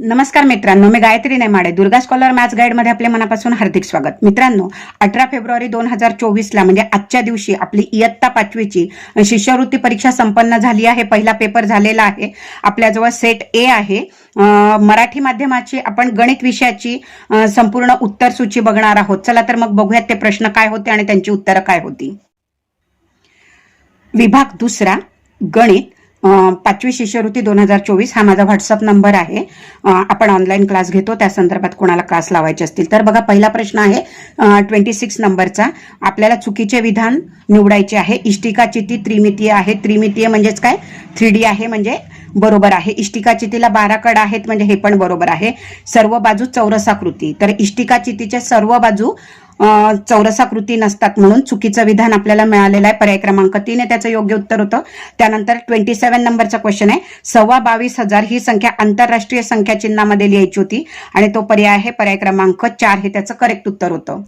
नमस्कार मित्रांनो मी गायत्री नेमाडे दुर्गा स्कॉलर मॅथ्स गाईडमध्ये मनापासून हार्दिक स्वागत. मित्रांनो अठरा फेब्रुवारी दोन हजार चोवीसला म्हणजे आजच्या दिवशी आपली इयत्ता पाचवीची शिष्यवृत्ती परीक्षा संपन्न झाली आहे. पहिला पेपर झालेला आहे. आपल्याजवळ सेट ए आहे. मराठी माध्यमाची आपण गणित विषयाची संपूर्ण उत्तर सूची बघणार आहोत. चला तर मग बघूयात ते प्रश्न काय होते आणि त्यांची उत्तरं काय होती. विभाग दुसरा गणित. पाचवी शिष्यवृत्ती दोन हजार चोवीस हा माझा व्हॉट्सअप नंबर आहे. आपण ऑनलाईन क्लास घेतो त्या संदर्भात कोणाला क्लास लावायचे असतील. तर बघा पहिला प्रश्न आहे ट्वेंटी सिक्स नंबरचा. आपल्याला चुकीचे विधान निवडायचे आहे. इष्टिका चिती त्रिमितीय आहे. त्रिमितीय म्हणजेच काय? थ्री डी आहे म्हणजे बरोबर आहे. इष्टिका चितीला बारा कड आहेत म्हणजे हे पण बरोबर आहे. सर्व बाजू चौरसाकृती. तर इष्टिका चितीच्या सर्व बाजू चौरसाकृती नसतात म्हणून चुकीचं विधान आपल्याला मिळालेलं आहे. पर्याय क्रमांक तीन आहे त्याचं योग्य उत्तर होतं. त्यानंतर ट्वेंटी सेव्हन नंबरचा क्वेश्चन आहे. सव्वा बावीस हजार ही संख्या आंतरराष्ट्रीय संख्या चिन्हामध्ये लिहायची होती आणि तो पर्याय आहे पर्याय क्रमांक चार हे त्याचं करेक्ट उत्तर होतं.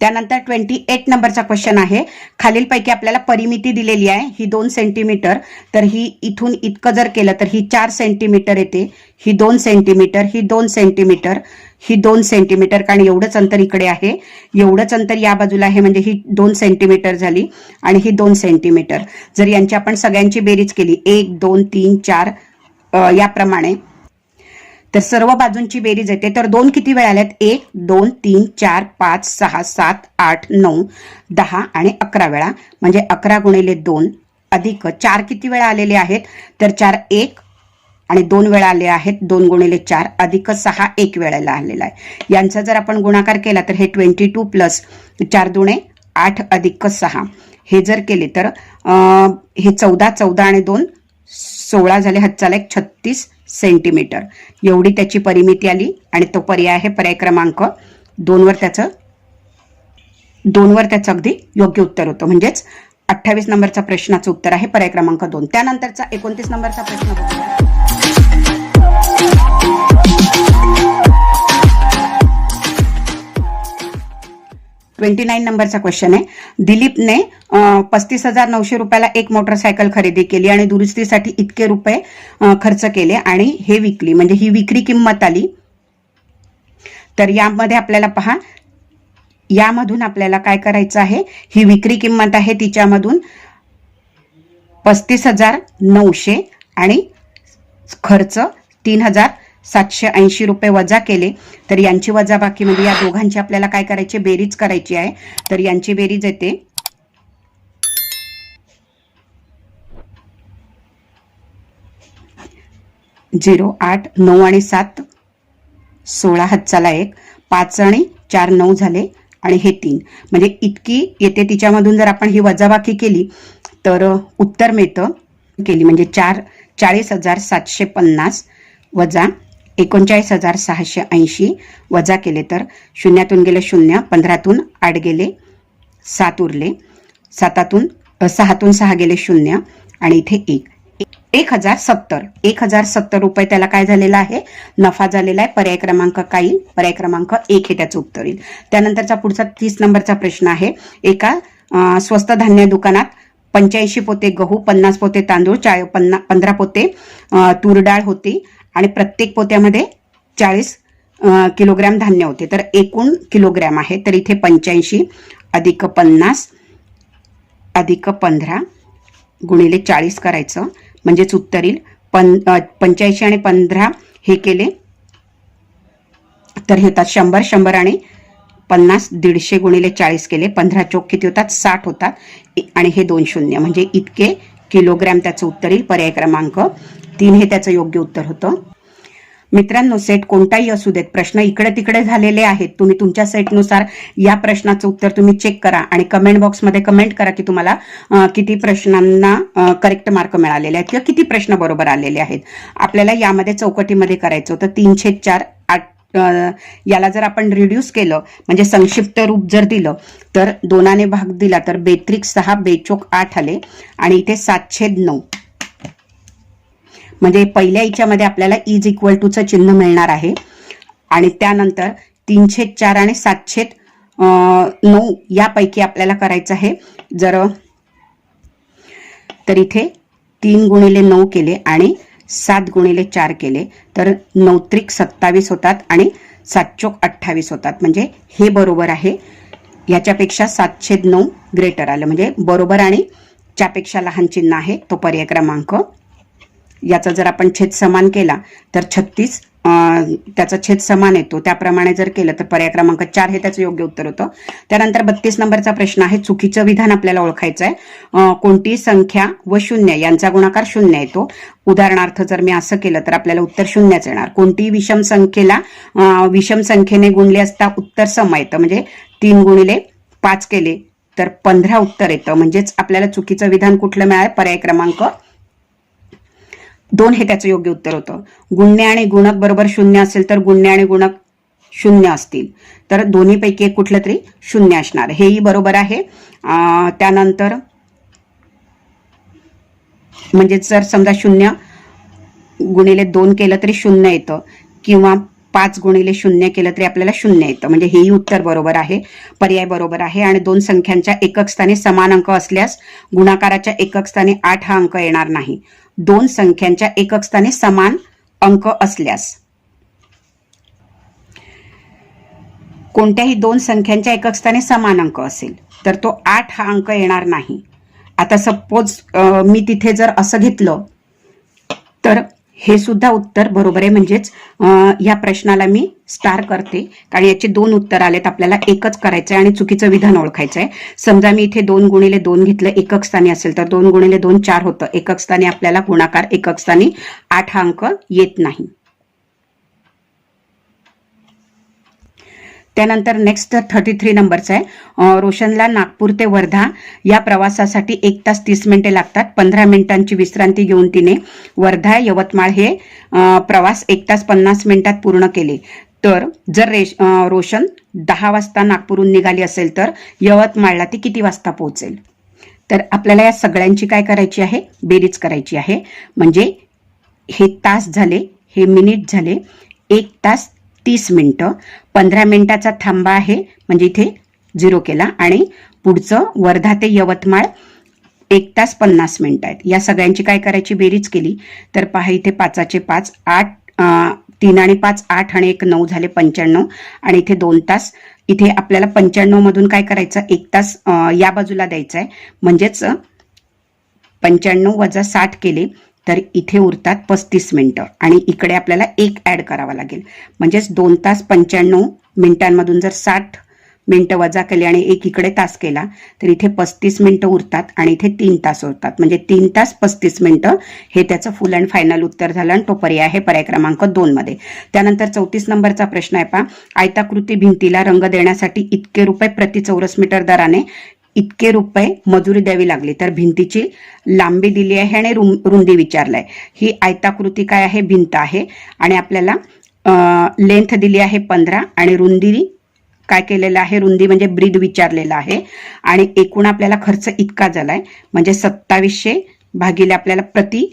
त्यानंतर ट्वेंटी एट नंबरचा क्वेश्चन आहे. खालीलपैकी आपल्याला परिमिती दिलेली आहे. ही दोन सेंटीमीटर तर ही इथून इतकं जर केलं तर ही चार सेंटीमीटर येते. ही दोन सेंटीमीटर ही दोन सेंटीमीटर ही दोन सेंटीमीटर कारण एवढंच अंतर इकडे आहे. एवढंच अंतर या बाजूला आहे म्हणजे ही दोन सेंटीमीटर झाली आणि ही दोन सेंटीमीटर जर यांची आपण सगळ्यांची बेरीज केली एक दोन तीन चार याप्रमाणे तर सर्व बाजूंची बेरीज येते. तर दोन किती वेळा आल्यात? एक दोन तीन चार पाच सहा सात आठ नऊ दहा आणि अकरा वेळा. म्हणजे अकरा गुणिले दोन अधिक चार किती वेळा आलेले आहेत? तर चार एक आणि दोन वेळा आले आहेत दोन गुणिले चार अधिक सहा एक वेळेला आलेला आहे. यांचा जर आपण गुणाकार केला तर हे ट्वेंटी टू प्लस चार दुणे आठ अधिक सहा. हे जर केले तर हे चौदा चौदा आणि दोन सोळा झाले हातचाला एक छत्तीस सेंटीमीटर. एवढी त्याची परिमिती आली आणि तो पर्याय आहे पर्याय क्रमांक दोनवर त्याचं दोनवर त्याचं अगदी योग्य उत्तर होतं. म्हणजेच अठ्ठावीस नंबरचा प्रश्नाचं उत्तर आहे पर्याय क्रमांक दोन. त्यानंतरचा एकोणतीस नंबरचा प्रश्न बघूया. ट्वेंटी नाईन नंबरचा क्वेश्चन आहे. दिलीपने पस्तीस हजार नऊशे रुपयाला एक मोटरसायकल खरेदी केली आणि दुरुस्तीसाठी इतके रुपये खर्च केले आणि हे विकली. म्हणजे ही विक्री किंमत आली. तर यामध्ये आपल्याला पहा यामधून आपल्याला काय करायचं आहे? ही विक्री किंमत आहे तिच्यामधून पस्तीस हजार नऊशे आणि खर्च तीन हजार सातशे ऐंशी रुपये वजा केले तर यांची वजाबाकी म्हणजे या दोघांची आपल्याला काय करायची बेरीज करायची आहे. तर यांची बेरीज येते. झिरो आठ नऊ आणि सात सोळा हातचाला एक पाच आणि चार नऊ झाले आणि हे तीन. म्हणजे इतकी येते तिच्यामधून जर आपण ही वजाबाकी केली तर उत्तर मिळतं. केली म्हणजे चार चाळीस हजार सातशे पन्नास वजा एकोणचाळीस हजार सहाशे ऐंशी वजा केले तर शून्यातून गेले शून्य पंधरातून आठ गेले सात उरले. सातातून सहातून सहा गेले शून्य आणि इथे एक. एक हजार सत्तर. एक हजार सत्तर रुपये त्याला काय झालेला आहे? नफा झालेला आहे. पर्याय क्रमांक काही. पर्याय क्रमांक एक हे त्याचं उत्तर येईल. त्यानंतरचा पुढचा तीस नंबरचा प्रश्न आहे. एका स्वस्त धान्य दुकानात पंच्याऐंशी पोते गहू पन्नास पोते तांदूळ चाळ पन्ना पंधरा पोते तूर डाळ होती. आणि प्रत्येक पोत्यामध्ये चाळीस किलोग्रॅम धान्य होते. तर एकूण किलोग्रॅम आहे तर इथे पंच्याऐंशी अधिक पन्नास अधिक पंधरा गुणिले चाळीस करायचं. म्हणजेच उत्तर येईल. पं पंच्याऐंशी आणि पंधरा हे केले तर हे होतात शंभर शंभर आणि पन्नास दीडशे गुणिले चाळीस केले. पंधरा चोक किती होतात? साठ होतात. आणि हे दोन शून्य. म्हणजे इतके किलोग्रॅम त्याचं उत्तर येईल. पर्याय क्रमांक तीन हे त्याचं योग्य उत्तर होतं. मित्रांनो सेट कोणताही असू देत प्रश्न इकडे तिकडे झालेले आहेत. तुम्ही तुमच्या सेटनुसार या प्रश्नाचं उत्तर तुम्ही चेक करा आणि कमेंट बॉक्समध्ये कमेंट करा की तुम्हाला किती प्रश्नांना करेक्ट मार्क मिळालेले आहेत किंवा किती प्रश्न बरोबर आलेले आहेत. आपल्याला यामध्ये चौकटीमध्ये करायचं होतं. तीनशे चार आठ याला जर आपण रिड्यूस केलं म्हणजे संक्षिप्त रूप जर दिलं तर दोनाने भाग दिला तर बेत्रिक सहा बेचोक आठ आले आणि इथे सातशे नऊ. म्हणजे पहिल्या याच्यामध्ये आपल्याला इज इक्वल टूचं चिन्ह मिळणार आहे. आणि त्यानंतर तीनशे चार आणि सातशे नऊ यापैकी आपल्याला करायचं आहे. जर तर इथे तीन गुणिले नऊ केले आणि सात गुणिले चार केले तर नौत्रिक सत्तावीस होतात आणि सातचोक अठ्ठावीस होतात. म्हणजे हे बरोबर आहे. याच्यापेक्षा सातशे नऊ ग्रेटर आलं. म्हणजे बरोबर आणि च्यापेक्षा लहान चिन्ह आहे तो पर्याय क्रमांक. याचा जर आपण छेद समान केला तर छत्तीस त्याचा छेद समान येतो. त्याप्रमाणे जर केलं तर पर्याय क्रमांक चार हे त्याचं योग्य उत्तर होतं. त्यानंतर बत्तीस नंबरचा प्रश्न आहे चुकीचं विधान आपल्याला ओळखायचं आहे कोणती संख्या व शून्य यांचा गुणाकार शून्य येतो. उदाहरणार्थ जर मी असं केलं तर आपल्याला उत्तर शून्यच येणार. कोणतीही विषम संख्येला विषम संख्येने गुणले असता उत्तर सम येतं? म्हणजे तीन गुणिले पाच केले तर पंधरा उत्तर येतं. म्हणजेच आपल्याला चुकीचं विधान कुठलं मिळालं पर्याय क्रमांक दोन हे त्याचं योग्य उत्तर होतं. गुण्य आणि गुणक बरोबर शून्य असेल तर गुण्य आणि गुणक शून्य असतील. तर दोन्हीपैकी एक कुठलं तरी शून्य असणार. हेही बरोबर आहे. त्यानंतर म्हणजे जर समजा शून्य गुणिले दोन केलं तरी शून्य येतं किंवा पाच गुणिले शून्य केलं तरी आपल्याला शून्य येतं. म्हणजे हेही उत्तर बरोबर आहे. पर्याय बरोबर आहे. आणि दोन संख्यांच्या एकक स्थानी समान अंक असल्यास गुणाकाराच्या एकक स्थानी आठ हा अंक येणार नाही. दोन संख्यांच्या एकक स्थानी समान अंक असल्यास. कोणत्याही दोन संख्यांच्या एकक स्थानी समान अंक असेल तर तो आठ हा अंक येणार नाही. आता सपोज मी तिथे जर असं घेतलं तर हे सुद्धा उत्तर बरोबर आहे. म्हणजेच या प्रश्नाला मी स्टार करते. कारण याचे दोन उत्तर आलेत. आपल्याला एकच करायचं आहे आणि चुकीचं विधान ओळखायचं आहे समजा मी इथे दोन गुणिले दोन घेतलं एकक स्थानी असेल तर दोन गुणिले दोन चार होतं. एकक स्थानी आपल्याला गुणाकार एकक स्थानी आठ हा अंक येत नाही. त्यानंतर नेक्स्ट थर्टी थ्री नंबरचा आहे रोशनला नागपूर ते वर्धा या प्रवासासाठी एक तास तीस मिनिटे लागतात. पंधरा मिनिटांची विश्रांती घेऊन तिने वर्धा यवतमाळ हे प्रवास एक तास पन्नास मिनिटात पूर्ण केले. तर जर रेश रोशन दहा वाजता नागपूरहून निघाली असेल तर यवतमाळला ती किती वाजता पोहोचेल? तर आपल्याला या सगळ्यांची काय करायची आहे? बेरीज करायची आहे. म्हणजे हे तास झाले हे मिनिट झाले एक तास तीस मिनटं. पंधरा मिनिटाचा थांबा आहे. म्हणजे इथे झिरो केला. आणि पुढचं वर्धा ते यवतमाळ एक तास पन्नास मिनटं आहेत. या सगळ्यांची काय करायची? बेरीज केली. तर पहा इथे पाचाचे पाच आठ तीन आणि पाच आठ आणि एक नऊ झाले पंच्याण्णव. आणि इथे दोन तास. इथे आपल्याला पंच्याण्णव मधून काय करायचं? एक तास या बाजूला द्यायचा आहे. म्हणजेच पंच्याण्णव वजा साठ केले. तर इथे उरतात पस्तीस मिनिटं. आणि इकडे आपल्याला एक ॲड करावा लागेल. म्हणजेच दोन तास पंच्याण्णव मिनिटांमधून जर साठ मिनटं वजा केले आणि एक इकडे तास केला तर इथे पस्तीस मिनटं उरतात आणि इथे तीन तास उरतात. म्हणजे तीन तास पस्तीस मिनटं हे त्याचं फुल अँड फायनल उत्तर झालं आणि तो पर्याय आहे पर्याय क्रमांक दोन मध्ये. त्यानंतर चौतीस नंबरचा प्रश्न आहे पहा. आयताकृती भिंतीला रंग देण्यासाठी इतके रुपये प्रति चौरस मीटर दराने इतके रुपये मजुरी द्यावी लागली. तर भिंतीची लांबी दिली आहे आणि रुंदी विचारलाय. ही आयताकृती काय आहे? भिंत आहे. आणि आपल्याला लेंथ दिली आहे पंधरा आणि रुंदी काय केलेलं आहे? रुंदी म्हणजे ब्रीद विचारलेला आहे. आणि एकूण आपल्याला खर्च इतका झालाय. म्हणजे सत्तावीसशे भागिले आपल्याला प्रति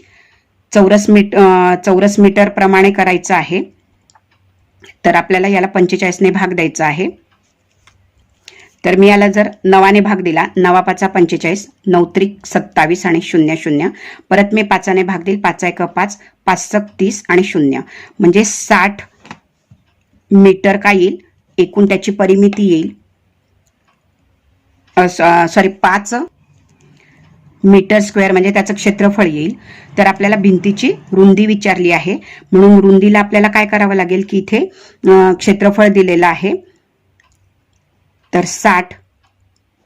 चौरस मीट चौरस मीटर प्रमाणे करायचं आहे. तर आपल्याला याला पंचेचाळीसने भाग द्यायचा आहे. तर मी याला जर नवाने भाग दिला नवा पाचा पंचेचाळीस नौत्रिक सत्तावीस आणि शून्य शून्य. परत मी पाचाने भाग देईल पाचा एक पाच पाच सक तीस आणि शून्य. म्हणजे साठ मीटर काय येईल? एकूण त्याची परिमिती येईल. सॉरी पाच मीटर स्क्वेअर म्हणजे त्याचं क्षेत्रफळ येईल. तर आपल्याला भिंतीची रुंदी विचारली आहे. म्हणून रुंदीला आपल्याला काय करावं लागेल की इथे क्षेत्रफळ दिलेलं आहे. तर साठ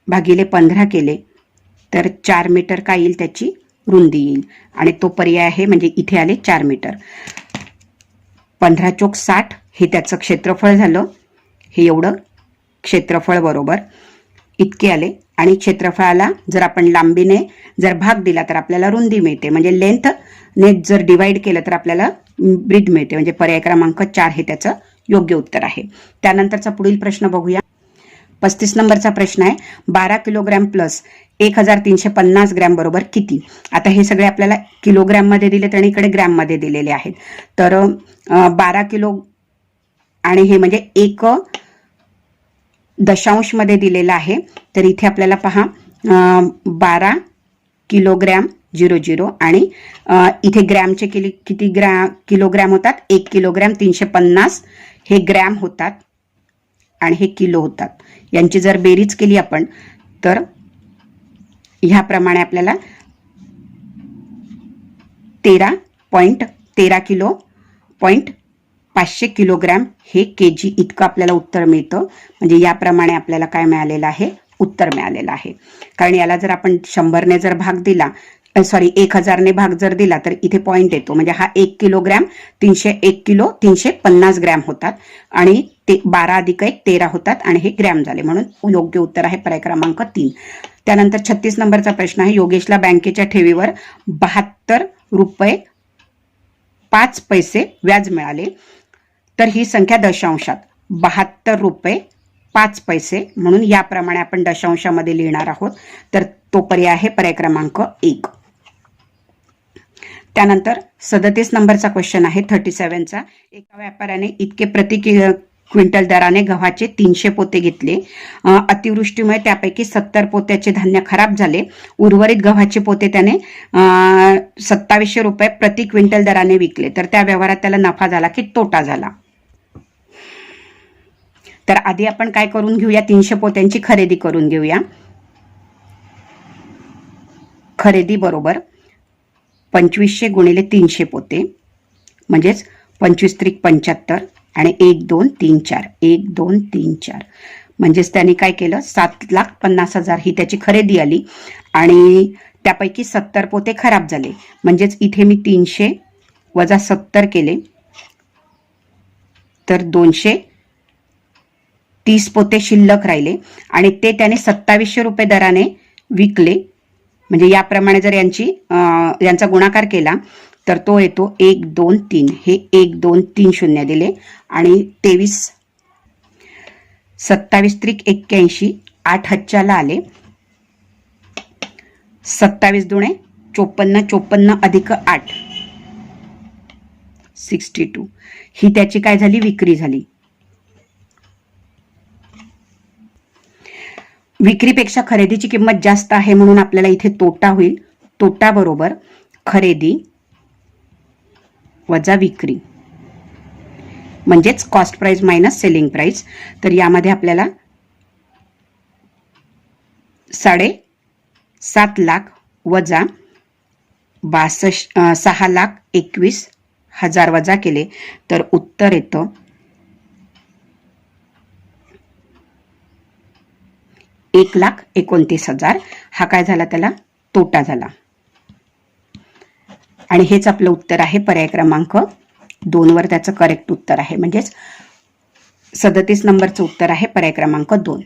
भागिले पंधरा केले तर चार मीटर काय येईल त्याची? रुंदी येईल. आणि तो पर्याय आहे म्हणजे इथे आले चार मीटर. पंधरा चोक साठ हे त्याचं क्षेत्रफळ झालं. हे एवढं क्षेत्रफळ बरोबर इतके आले. आणि क्षेत्रफळाला जर आपण लांबीने जर भाग दिला तर आपल्याला रुंदी मिळते. म्हणजे लेंथ ने जर डिवाइड केलं तर आपल्याला ब्रीद मिळते. म्हणजे पर्याय क्रमांक चार हे त्याचं योग्य उत्तर आहे. त्यानंतरचा पुढील प्रश्न बघूया. पस्तीस नंबरचा प्रश्न आहे. बारा किलोग्रॅम प्लस एक हजार तीनशे पन्नास ग्रॅम बरोबर किती? आता हे सगळे आपल्याला किलोग्रॅममध्ये दिलेत आणि इकडे ग्रॅममध्ये दिलेले आहेत. तर बारा किलो आणि हे म्हणजे एक दशांशमध्ये दिलेलं आहे. तर इथे आपल्याला पहा बारा किलोग्रॅम झिरो झिरो आणि इथे ग्रॅमचे किली किती ग्रॅ किलोग्रॅम होतात? एक किलोग्रॅम तीनशे पन्नास. हे ग्रॅम होतात. आणि हे किलो होतात. यांची जर बेरीज केली आपण तर ह्याप्रमाणे आपल्याला तेरा पॉईंट तेरा किलो पॉईंट पाचशे किलोग्रॅम हे के जी इतकं आपल्याला उत्तर मिळतं. म्हणजे याप्रमाणे आपल्याला काय मिळालेलं आहे? उत्तर मिळालेलं आहे. कारण याला जर आपण शंभरने जर भाग दिला सॉरी एक हजारने भाग जर दिला तर इथे पॉईंट येतो. म्हणजे हा एक किलोग्रॅम तीनशे एक किलो तीनशे पन्नास ग्रॅम होतात. आणि ते बारा अधिक एक तेरा होतात आणि हे ग्रॅम झाले. म्हणून योग्य उत्तर आहे पर्याय क्रमांक तीन. त्यानंतर छत्तीस नंबरचा प्रश्न आहे. योगेशला बँकेच्या ठेवीवर बहात्तर रुपये पाच पैसे व्याज मिळाले. तर ही संख्या दशांशात. बहात्तर रुपये पाच पैसे. म्हणून याप्रमाणे आपण दशांशामध्ये लिहिणार आहोत. तर तो पर्याय आहे पर्याय क्रमांक एक. त्यानंतर सदतीस नंबरचा क्वेश्चन आहे थर्टी सेव्हनचा एका व्यापाऱ्याने इतके प्रति क्विंटल दराने गव्हाचे तीनशे पोते घेतले. अतिवृष्टीमुळे त्यापैकी सत्तर पोत्याचे धान्य खराब झाले. उर्वरित गव्हाचे पोते त्याने सत्तावीसशे रुपये प्रति क्विंटल दराने विकले. तर त्या व्यवहारात त्याला नफा झाला की तोटा झाला. तर आधी आपण काय करून घेऊया? तीनशे पोत्यांची खरेदी करून घेऊया. खरेदी बरोबर. पंचवीसशे गुणिले तीनशे पोते. म्हणजेच पंचवीस त्रिक पंच्याहत्तर आणि एक दोन तीन चार. एक दोन तीन चार. म्हणजेच त्यांनी काय केलं? सात लाख पन्नास हजार ही त्याची खरेदी आली आणि त्यापैकी सत्तर पोते खराब झाले. म्हणजेच इथे मी तीनशे वजा सत्तर केले. तर दोनशे तीस पोते शिल्लक राहिले आणि ते त्याने सत्तावीसशे रुपये दराने विकले. म्हणजे याप्रमाणे जर यांची यांचा गुणाकार केला तर तो येतो एक दोन तीन. हे एक दोन तीन शून्य दिले. आणि तेवीस सत्तावीस त्रिक एक्क्याऐंशी आठ हच्च्याला आले. सत्तावीस दुणे चोपन्न चोपन्न अधिक आठ. Sixty two. ही त्याची काय झाली? विक्री झाली. विक्रीपेक्षा खरेदीची किंमत जास्त आहे म्हणून आपल्याला इथे तोटा होईल. तोटा बरोबर खरेदी वजा विक्री. म्हणजेच cost price minus selling price तर यामध्ये आपल्याला साडे सात लाख वजा बासष्ट सहा लाख एकवीस हजार वजा केले. तर उत्तर येतं एक लाख एकोणतीस हजार. हा काय झाला त्याला? तोटा झाला. आणि हेच आपलं उत्तर आहे पर्याय क्रमांक दोनवर त्याचं करेक्ट उत्तर आहे. म्हणजेच सदतीस नंबरचं उत्तर आहे पर्याय क्रमांक दोन.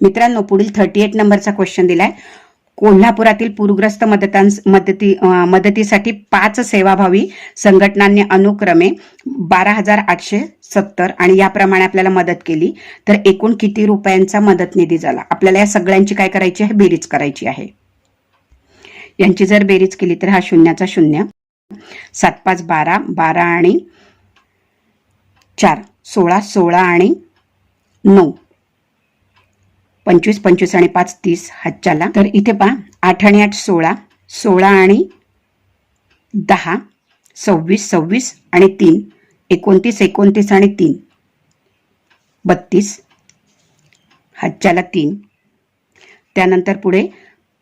मित्रांनो पुढील थर्टी एट नंबरचा क्वेश्चन दिलाय. कोल्हापुरातील पूरग्रस्त मदतांस मदती मदतीसाठी पाच सेवाभावी संघटनांनी अनुक्रमे बारा हजार आठशे सत्तर आणि याप्रमाणे आपल्याला मदत केली. तर एकूण किती रुपयांचा मदत निधी झाला? आपल्याला या सगळ्यांची काय करायची आहे? बेरीज करायची आहे. यांची जर बेरीज केली तर हा शून्याचा शून्य. सात पाच बारा बारा आणि चार सोळा सोळा आणि नऊ. पंचवीस पंचवीस आणि पाच तीस हातच्याला. तर इथे पहा आठ आणि आठ सोळा सोळा आणि दहा सव्वीस सव्वीस आणि तीन एकोणतीस एकोणतीस आणि तीन बत्तीस हातच्याला तीन. त्यानंतर पुढे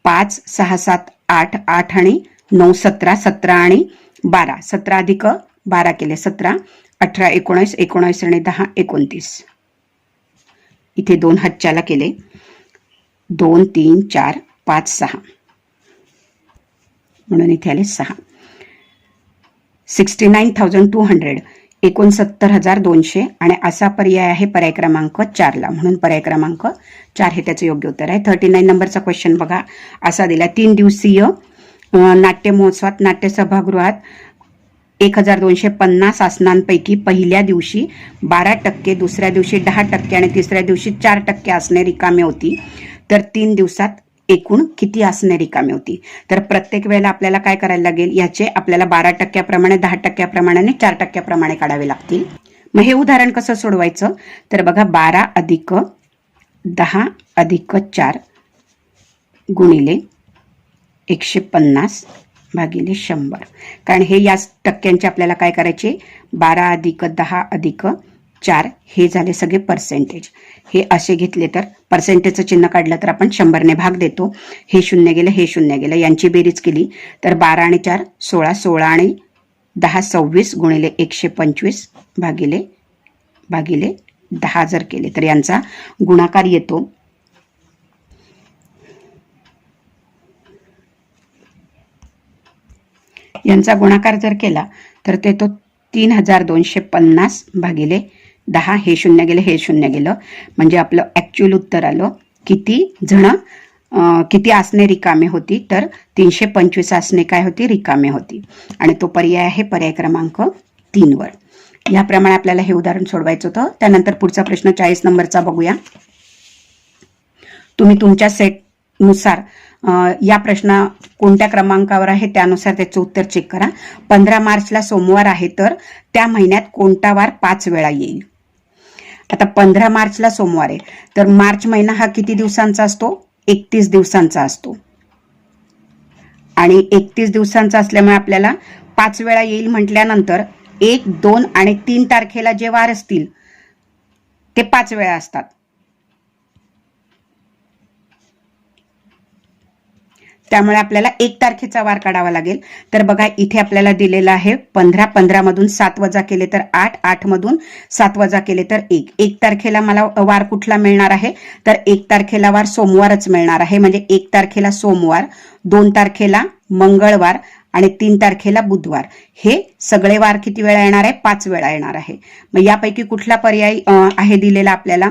पाच सहा सात आठ आठ आणि नऊ सतरा सतरा आणि बारा. सतरा अधिक बारा केले सतरा अठरा एकोणावीस एकोणावीस आणि दहा एकोणतीस. इथे दोन हच्च्याला केले. दोन तीन चार पाच सहा. म्हणून इथे आले सहा. Sixty nine thousand two hundred एकोणसत्तर हजार दोनशे आणि असा पर्याय आहे पर्याय क्रमांक चारला म्हणून पर्याय क्रमांक चार हे त्याचं योग्य उत्तर आहे. थर्टी नाईन नंबरचा क्वेश्चन बघा. असा दिला. तीन दिवसीय नाट्य महोत्सवात नाट्य सभागृहात एक हजार दोनशे पन्नास आसनांपैकी पहिल्या दिवशी बारा टक्के दुसऱ्या दिवशी दहा टक्के आणि तिसऱ्या दिवशी चार टक्के आसने रिकामी होती. तर तीन दिवसात एकूण किती आसने रिकामी होती? तर प्रत्येक वेळेला आपल्याला काय करायला लागेल? याचे आपल्याला बारा टक्क्याप्रमाणे दहा टक्क्याप्रमाणे आणि चार टक्क्याप्रमाणे काढावे लागतील. मग हे उदाहरण कसं सोडवायचं? तर बघा बारा अधिक दहा अधिक चार गुणिले एकशे पन्नास भागिले शंभर. कारण हे याच टक्क्यांचे आपल्याला काय करायचे? बारा अधिक दहा अधिक चार हे झाले सगळे पर्सेंटेज हे असे घेतले तर पर्सेंटेजचं चिन्ह काढलं तर आपण शंभरने भाग देतो. हे शून्य गेलं हे शून्य गेलं यांची बेरीज केली तर बारा आणि चार सोळा सोळा आणि दहा सव्वीस गुणिले एकशे पंचवीस भागिले भागिले दहा जर केले तर यांचा गुणाकार येतो. यांचा गुणाकार जर केला तर ते तो तीन हजार दोनशे पन्नास भागिले दहा हे शून्य गेलं हे शून्य गेलं. म्हणजे आपलं ॲक्च्युअल उत्तर आलं. किती जण किती आसने रिकामे होती तर तीनशे पंचवीस आसने काय होती? रिकामे होती. आणि तो पर्याय आहे पर्याय क्रमांक तीनवर याप्रमाणे आपल्याला हे उदाहरण सोडवायचं होतं. त्यानंतर पुढचा प्रश्न चाळीस नंबरचा बघूया. तुम्ही तुमच्या सेट नुसार या प्रश्न कोणत्या क्रमांकावर आहे त्यानुसार त्याचं उत्तर चेक करा. पंधरा मार्चला सोमवार आहे तर त्या महिन्यात कोणता वार पाच वेळा येईल? आता पंधरा मार्चला सोमवार आहे. तर मार्च महिना हा किती दिवसांचा असतो? एकतीस दिवसांचा असतो. आणि एकतीस दिवसांचा असल्यामुळे आपल्याला पाच वेळा येईल म्हटल्यानंतर एक दोन आणि तीन तारखेला जे वार असतील ते पाच वेळा असतात. त्यामुळे आपल्याला एक तारखेचा वार काढावा लागेल. तर बघा इथे आपल्याला दिलेलं आहे पंधरा पंधरा मधून सात वजा केले तर आठ आठ मधून सात वजा केले तर एक. एक तारखेला मला वार कुठला मिळणार आहे? तर एक तारखेला वार सोमवारच मिळणार आहे. म्हणजे एक तारखेला सोमवार दोन तारखेला मंगळवार आणि तीन तारखेला बुधवार. हे सगळे वार किती वेळा येणार आहे? पाच वेळा येणार आहे. मग यापैकी कुठला पर्याय आहे दिलेला आपल्याला?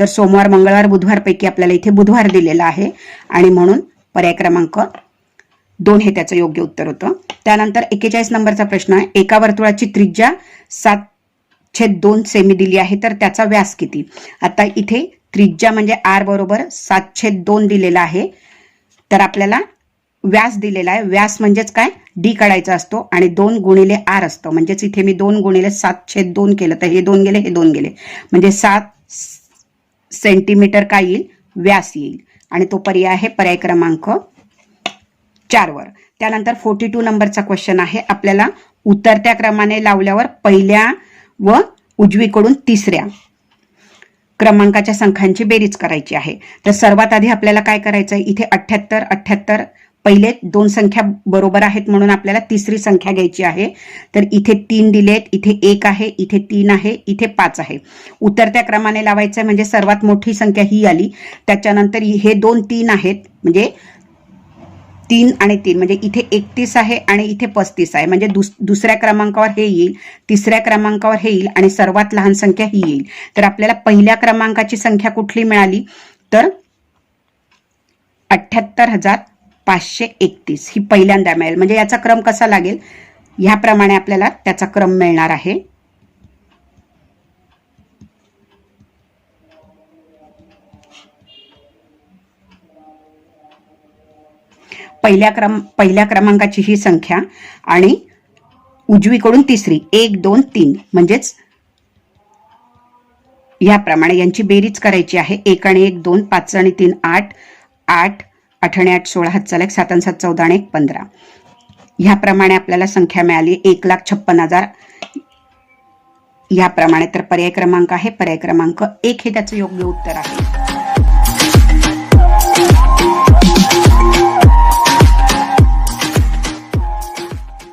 तर सोमवार मंगळवार बुधवारपैकी आपल्याला इथे बुधवार दिलेला आहे. आणि म्हणून पर्याय क्रमांक दोन हे त्याचं योग्य उत्तर होतं. त्यानंतर एकेचाळीस नंबरचा प्रश्न आहे. एका वर्तुळाची त्रिज्या सात छेद दोन सेमी दिली आहे तर त्याचा व्यास किती? आता इथे त्रिज्या म्हणजे आर बरोबर सात छेद दोन दिलेला आहे. तर आपल्याला व्यास दिलेला आहे. व्यास म्हणजेच काय? डी काढायचा असतो आणि दोन गुणिले आर असतो. म्हणजेच इथे मी दोन गुणिले सात छेद दोन केलं तर हे दोन गेले हे दोन गेले. म्हणजे सात सेंटीमीटर काय येईल? व्यास येईल. आणि तो पर्याय आहे पर्याय क्रमांक चारवर त्यानंतर फोर्टी टू नंबरचा क्वेश्चन आहे. आपल्याला उतरत्या क्रमाने लावल्यावर पहिल्या व उजवीकडून तिसऱ्या क्रमांकाच्या संख्यांची बेरीज करायची आहे. तर सर्वात आधी आपल्याला काय करायचं आहे इथे अठ्ठ्याहत्तर अठ्ठ्याहत्तर पहिले दोन संख्या बरोबर आहेत म्हणून आपल्याला तिसरी संख्या घ्यायची आहे. तर इथे तीन दिलेत इथे एक आहे इथे तीन आहे इथे पाच आहे. उतरत्या क्रमाने लावायचं आहे म्हणजे सर्वात मोठी संख्या ही आली. त्याच्यानंतर हे दोन तीन आहेत म्हणजे तीन आणि तीन म्हणजे इथे एकतीस आहे आणि इथे पस्तीस आहे. म्हणजे दुस दुसऱ्या क्रमांकावर हे येईल तिसऱ्या क्रमांकावर हे येईल आणि सर्वात लहान संख्या ही येईल. तर आपल्याला पहिल्या क्रमांकाची संख्या कुठली मिळाली? तर अठ्ठ्याहत्तर हजार पाचशे एकतीस ही पहिल्यांदा मिळेल. म्हणजे याचा क्रम कसा लागेल? ह्याप्रमाणे आपल्याला त्याचा क्रम मिळणार आहे. पहिल्या क्रम पहिल्या क्रमांकाची ही संख्या आणि उजवीकडून तिसरी. एक दोन तीन. म्हणजेच याप्रमाणे यांची बेरीज करायची आहे. एक आणि एक दोन पाच आणि तीन आठ. आठ आठ आणि आठ सोळा हात चालक सात आणि सात चौदा आणि एक पंधरा. ह्याप्रमाणे आपल्याला संख्या मिळाली एक लाख छप्पन हजार. याप्रमाणे तर पर्याय क्रमांक आहे. पर्याय क्रमांक एक हे त्याचं योग्य उत्तर आहे.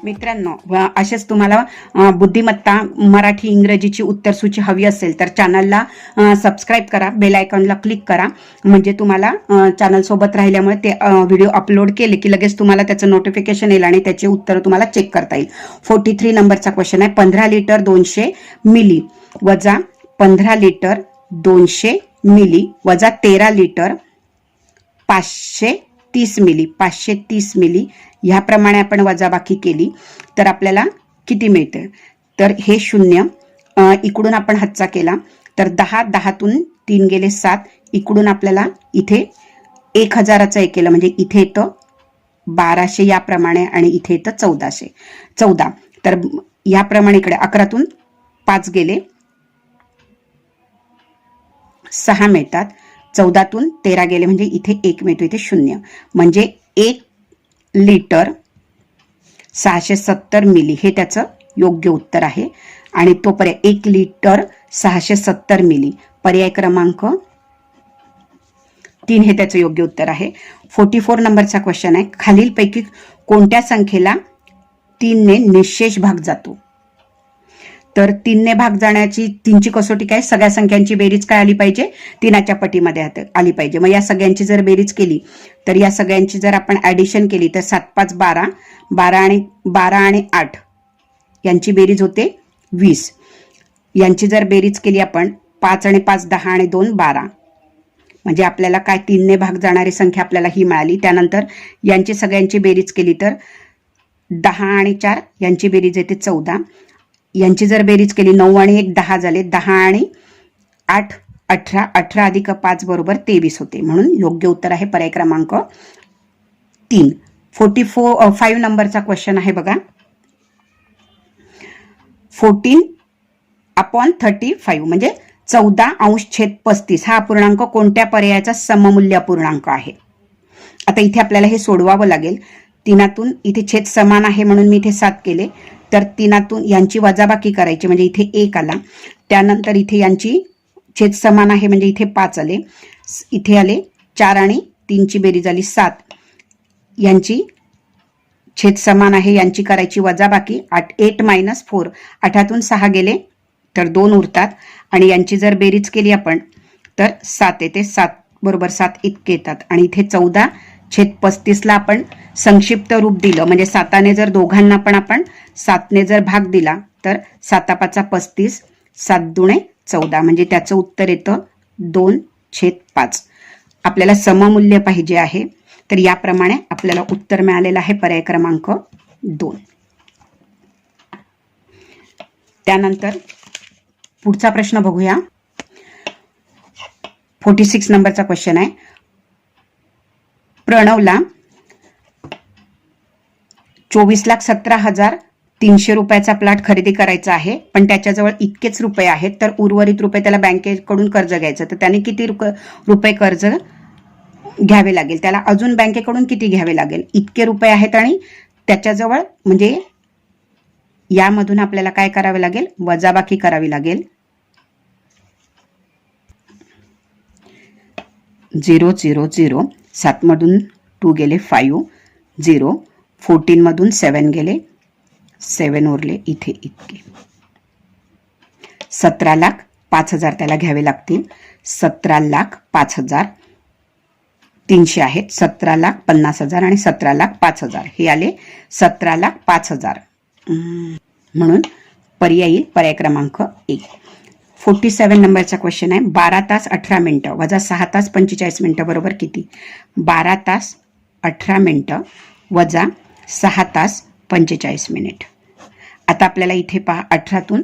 मित्रांनो असेच तुम्हाला बुद्धिमत्ता मराठी इंग्रजीची उत्तरसूची हवी असेल तर चॅनलला सबस्क्राईब करा बेल आयकॉनला क्लिक करा. म्हणजे तुम्हाला चॅनल सोबत राहिल्यामुळे ते व्हिडिओ अपलोड केले की लगेच तुम्हाला त्याचं नोटिफिकेशन येईल आणि त्याचे उत्तर तुम्हाला चेक करता येईल. फोर्टी थ्री नंबरचा क्वेश्चन आहे. पंधरा लिटर दोनशे मिली वजा पंधरा लिटर दोनशे मिली वजा तेरा लिटर पाचशे तीस मिली पाचशे तीस मिली ह्याप्रमाणे आपण वजाबाकी केली तर आपल्याला किती मिळते तर हे शून्य. इकडून आपण हातचा केला तर दहा दहातून तीन गेले सात. इकडून आपल्याला इथे एक हजाराचं एक केलं म्हणजे इथे येतं बाराशे याप्रमाणे आणि इथे येतं चौदाशे. चौदा. तर याप्रमाणे इकडे अकरातून पाच गेले. सहा मिळतात. चौदातून तेरा गेले म्हणजे इथे एक मिळतो इथे शून्य. म्हणजे एक लिटर सहाशे सत्तर मिली हे त्याचं योग्य उत्तर आहे. आणि तो पर्याय एक लिटर सहाशे सत्तर मिली. पर्याय क्रमांक तीन हे त्याचं योग्य उत्तर आहे. फोर्टी फोर नंबरचा क्वेश्चन आहे. खालीलपैकी कोणत्या संख्येला तीनने निशेष भाग जातो? तर तीनने भाग जाण्याची तीनची कसोटी काय? सगळ्या संख्यांची बेरीज काय आली पाहिजे? तीनाच्या पटीमध्ये आली पाहिजे. मग या सगळ्यांची जर बेरीज केली तर या सगळ्यांची जर आपण ऍडिशन केली तर सात पाच बारा बारा आणि बारा आणि आठ यांची बेरीज होते वीस. यांची जर बेरीज केली आपण पाच आणि पाच दहा आणि दोन बारा. म्हणजे आपल्याला काय तीनने भाग जाणारी संख्या आपल्याला ही मिळाली. त्यानंतर यांची सगळ्यांची बेरीज केली तर दहा आणि चार यांची बेरीज येते चौदा. यांची जर बेरीज केली नऊ आणि एक दहा झाले दहा आणि आठ अठरा अठरा अधिक पाच बरोबर तेवीस होते. म्हणून योग्य उत्तर आहे पर्याय क्रमांक तीन. फोर्टी फोर फाईव्ह नंबरचा क्वेश्चन आहे बघा. फोर्टीन अपॉन थर्टी फाईव्ह म्हणजे चौदा अंश छेद पस्तीस हा अपूर्णांक कोणत्या पर्यायाचा सममूल्य अपूर्णांक आहे? आता इथे आपल्याला हे सोडवावं लागेल. तिनातून इथे छेद समान आहे म्हणून मी इथे सात केले. तर तिनातून यांची वजाबाकी करायची म्हणजे इथे एक आला. त्यानंतर इथे यांची छेद समान आहे म्हणजे इथे पाच आले. इथे आले चार आणि तीनची बेरीज आली सात. यांची छेद समान आहे यांची करायची वजाबाकी आठ एट मायनस फोर आठातून सहा गेले तर दोन उरतात. आणि यांची जर बेरीज केली आपण तर सात येते. सात बरोबर सात इतके येतात. आणि इथे चौदा छेद पस्तीसला आपण संक्षिप्त रूप दिलं. म्हणजे साताने जर दोघांना पण आपण सातने जर भाग दिला तर सातापाचा पस्तीस सात दुणे चौदा. म्हणजे त्याचं उत्तर येतं दोन छेद पाच. आपल्याला सममूल्य पाहिजे आहे. तर याप्रमाणे आपल्याला उत्तर मिळालेलं आहे पर्याय क्रमांक दोन. त्यानंतर पुढचा प्रश्न बघूया. फोर्टी सिक्स नंबरचा क्वेश्चन आहे. प्रणवला चोवीस लाख सतरा हजार तीनशे रुपयाचा प्लॉट खरेदी करायचा आहे. पण त्याच्याजवळ इतकेच रुपये आहेत तर उर्वरित रुपये त्याला बँकेकडून कर्ज घ्यायचं. तर त्याने किती रुपये कर्ज घ्यावे लागेल? त्याला अजून बँकेकडून किती घ्यावे लागेल? इतके रुपये आहेत आणि त्याच्याजवळ म्हणजे यामधून आपल्याला काय करावे लागेल? वजाबाकी करावी लागेल. Zero zero zero. सातमधून टू गेले फाईव्ह झिरो फोर्टीनमधून सेवन गेले सेवन उरले इथे इतके. सतरा लाख पाच हजार त्याला घ्यावे लागतील. सतरा लाख पाच हजार तीनशे आहेत. सतरा लाख पन्नास हजार आणि सतरा लाख पाच हजार. हे आले सतरा लाख पाच हजार. म्हणून पर्यायी पर्याय क्रमांक एक. फोर्टी सेवन नंबरचा क्वेश्चन आहे. बारा तास अठरा मिनटं वजा सहा तास पंचेचाळीस मिनटं बरोबर किती? बारा तास अठरा मिनटं वजा सहा तास पंचेचाळीस मिनिट. आता आपल्याला इथे पहा अठरातून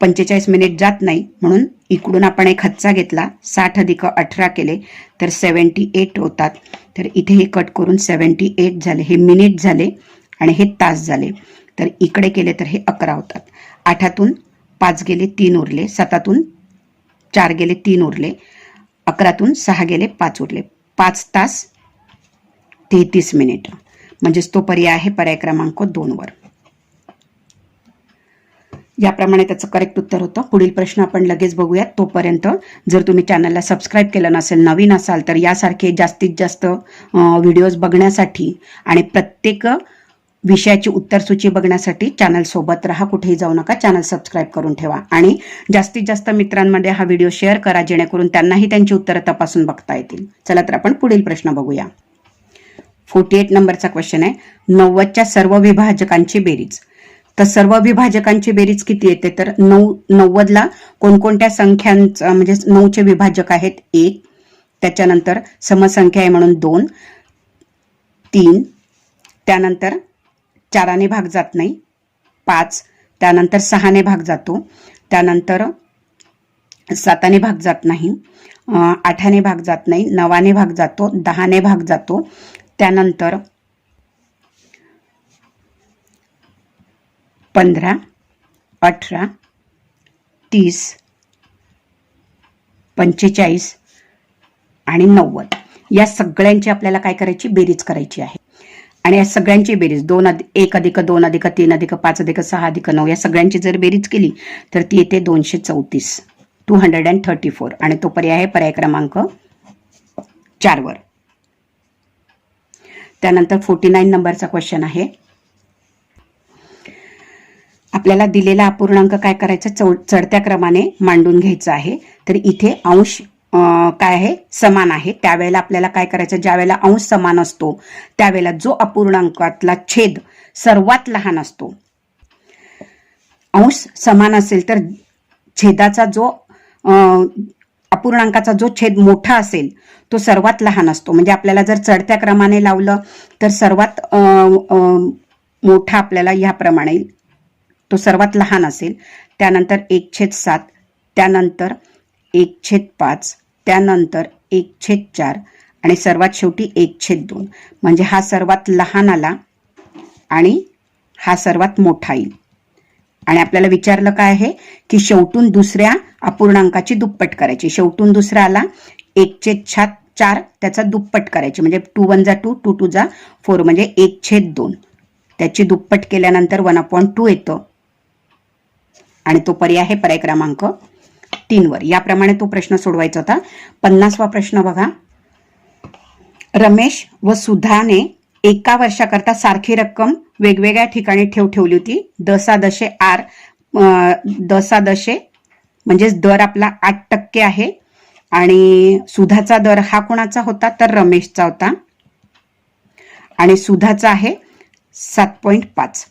पंचेचाळीस मिनिट जात नाही म्हणून इकडून आपण एक हच्चा घेतला साठ अधिक अठरा केले तर सेवन्टी एट होतात. तर इथे हे कट करून सेवन्टी एट झाले हे मिनिट झाले आणि हे तास झाले. तर इकडे केले तर हे अकरा होतात. आठातून पाच गेले तीन उरले. सातातून चार गेले तीन उरले. अकरातून सहा गेले पाच उरले. पाच तास तेहतीस मिनिट. म्हणजेच तो पर्याय आहे पर्याय क्रमांक दोनवर याप्रमाणे त्याचं करेक्ट उत्तर होतं. पुढील प्रश्न आपण लगेच बघूयात. तोपर्यंत जर तुम्ही चॅनलला सबस्क्राईब केलं नसेल नवीन असाल तर यासारखे जास्तीत जास्त व्हिडिओज बघण्यासाठी आणि प्रत्येक विषयाची उत्तरसूची बघण्यासाठी चॅनल सोबत राहा. कुठेही जाऊ नका. चॅनल सबस्क्राईब करून ठेवा. आणि जास्तीत जास्त मित्रांमध्ये हा व्हिडिओ शेअर करा जेणेकरून त्यांनाही त्यांची उत्तरं तपासून बघता येतील. चला तर आपण पुढील प्रश्न बघूया. फोर्टी एट नंबरचा क्वेश्चन आहे. नव्वदच्या सर्व विभाजकांची बेरीज. तर सर्व विभाजकांची बेरीज किती येते? तर नऊ नव्वदला कोणकोणत्या संख्यांचा म्हणजे नऊचे विभाजक आहेत? एक त्याच्यानंतर समसंख्या आहे म्हणून दोन तीन त्यानंतर चाराने भाग जात नाही. पाच त्यानंतर सहाने भाग जातो. त्यानंतर साताने भाग जात नाही. आठाने भाग जात नाही. नवाने भाग जातो. दहाने भाग जातो. त्यानंतर पंधरा अठरा तीस पंचेचाळीस आणि नव्वद. या सगळ्यांची आपल्याला काय करायची? बेरीज करायची आहे. आणि या सगळ्यांची बेरीज दोन अधिक एक अधिक दोन अधिक तीन अधिक पाच अधिक सहा अधिक नऊ या सगळ्यांची जर बेरीज केली तर ती येते दोनशे चौतीस. Two hundred and thirty four आणि तो पर्याय आहे पर्याय क्रमांक चारवर त्यानंतर फोर्टी नाईन नंबरचा क्वेश्चन आहे. आपल्याला दिलेला अपूर्णांक काय करायचा? चौ चढत्या क्रमाने मांडून घ्यायचा आहे. तर इथे अंश काय आहे? समान आहे. त्यावेळेला आपल्याला काय करायचं? ज्यावेळेला अंश समान असतो त्यावेळेला जो अपूर्णांकातला छेद सर्वात लहान असतो. अंश समान असेल तर छेदाचा जो अपूर्णांकाचा जो छेद मोठा असेल तो सर्वात लहान असतो. म्हणजे आपल्याला जर चढत्या क्रमाने लावलं तर सर्वात मोठा आपल्याला ह्याप्रमाणे तो सर्वात लहान असेल. त्यानंतर एक छेद सात त्यानंतर एक छेद पाच त्यानंतर एक छेद चार आणि सर्वात शेवटी एक छेद दोन. म्हणजे हा सर्वात लहान आला आणि हा सर्वात मोठा येईल. आणि आपल्याला विचारलं काय आहे? की शेवटून दुसऱ्या अपूर्णांकाची दुप्पट करायची. शेवटून दुसरा आला एक छेद छात चार त्याचा दुप्पट करायची. म्हणजे टू वन जा टू टू टू जा फोर म्हणजे एक छेद दोन. त्याची दुप्पट केल्यानंतर वन अपॉइंट टू येतं. आणि तो पर्याय आहे पर्याय क्रमांक तीनवर. याप्रमाणे तो प्रश्न सोडवायचा होता. पन्नासवा प्रश्न बघा. रमेश व सुधाने एका वर्षाकरता सारखी रक्कम वेगवेगळ्या ठिकाणी ठेव ठेवली होती. दसा दशे आर दसा दशे म्हणजेच दर आपला आठ टक्के आहे. आणि सुधाचा दर हा कोणाचा होता? तर रमेशचा होता. आणि सुधाचा आहे सात पॉईंट पाच.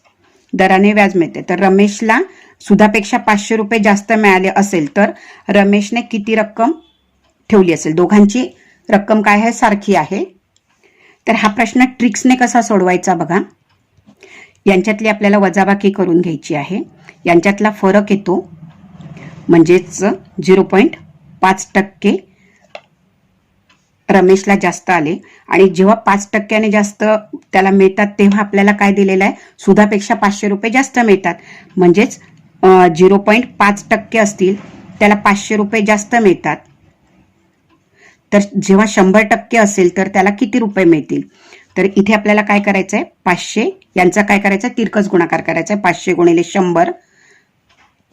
दराने व्याज मिळते. तर रमेशला सुधापेक्षा पाचशे रुपये जास्त मिळाले असेल तर रमेशने किती रक्कम ठेवली असेल? दोघांची रक्कम काय आहे? सारखी आहे. तर हा प्रश्न ट्रिक्सने कसा सोडवायचा बघा. यांच्यातली आपल्याला वजाबाकी करून घ्यायची आहे. यांच्यातला फरक येतो. म्हणजेच झिरो पॉईंट पाच टक्के रमेशला जास्त आले. आणि जेव्हा पाच टक्क्याने जास्त त्याला मिळतात तेव्हा आपल्याला काय दिलेलं आहे? सुधापेक्षा पाचशे रुपये जास्त मिळतात. म्हणजेच झिरो पॉईंट पाच टक्के असतील त्याला पाचशे रुपये जास्त मिळतात. तर जेव्हा शंभर टक्के असेल तर त्याला किती रुपये मिळतील? तर इथे आपल्याला काय करायचं आहे पाचशे. यांचा काय करायचं आहे तिरकस गुणाकार करायचा आहे पाचशे गुणिले शंभर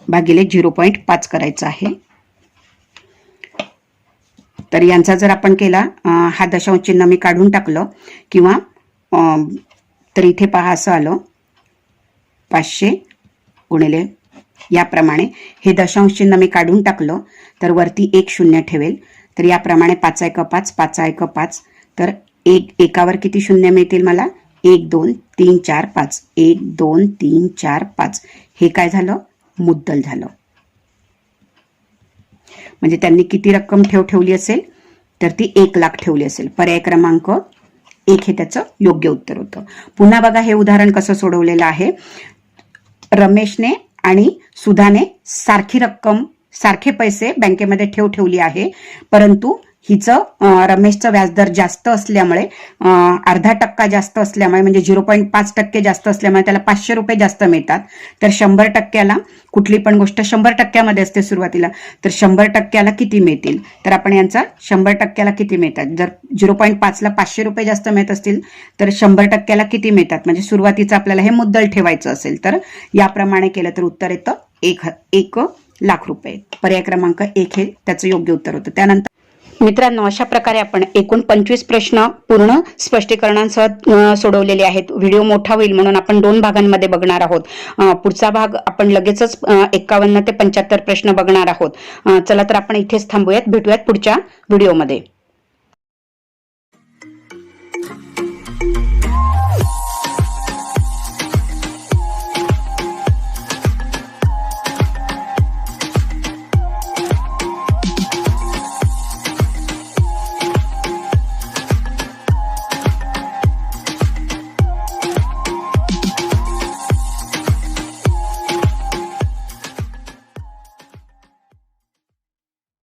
भागिले झिरो पॉईंट पाच करायचं आहे. तर यांचा जर आपण केला हा दशांश चिन्ह मी काढून टाकलं किंवा तर इथे पहा असं आलं. पाचशे गुणिले याप्रमाणे हे दशांश चिन्ह मी काढून टाकलं तर वरती एक शून्य ठेवेल. तर याप्रमाणे पाच एक पाच पाच एक पाच. तर एक एकावर किती शून्य मिळतील मला? एक दोन तीन चार पाच. एक दोन तीन चार पाच. हे काय झालं? मुद्दल झालं. म्हणजे त्यांनी किती रक्कम ठेव ठेवली असेल? तर ती एक लाख ठेवली असेल. पर्याय क्रमांक एक हे त्याचं योग्य उत्तर होतं. पुन्हा बघा हे उदाहरण कसं सोडवलेलं आहे. रमेशने आणि सुधाने सारखी रक्कम सारखे पैसे बँकेमध्ये ठेव ठेवली आहे. परंतु हिचं रमेशचं व्याजदर जास्त असल्यामुळे अर्धा टक्का जास्त असल्यामुळे म्हणजे झिरो पॉईंट पाच टक्के जास्त असल्यामुळे त्याला पाचशे रुपये जास्त मिळतात. तर शंभर टक्क्याला कुठली पण गोष्ट शंभर टक्क्यामध्ये असते सुरुवातीला तर शंभर टक्क्याला किती मिळतील? तर आपण यांचा शंभर टक्क्याला किती मिळतात? जर झिरो पॉईंट पाचला पाचशे रुपये जास्त मिळत असतील तर शंभर टक्क्याला किती मिळतात? म्हणजे सुरुवातीचं आपल्याला हे मुद्दल ठेवायचं असेल तर याप्रमाणे केलं तर उत्तर येतं एक एक लाख रुपये. पर्याय क्रमांक एक हे त्याचं योग्य उत्तर होतं. त्यानंतर मित्रांनो अशा प्रकारे आपण एकूण पंचवीस प्रश्न पूर्ण स्पष्टीकरणांसह सोडवलेले आहेत. व्हिडिओ मोठा होईल म्हणून आपण दोन भागांमध्ये बघणार आहोत. पुढचा भाग आपण लगेचच एकावन्न ते पंच्याहत्तर प्रश्न बघणार आहोत. चला तर आपण इथेच थांबूयात भेटूयात पुढच्या व्हिडिओमध्ये.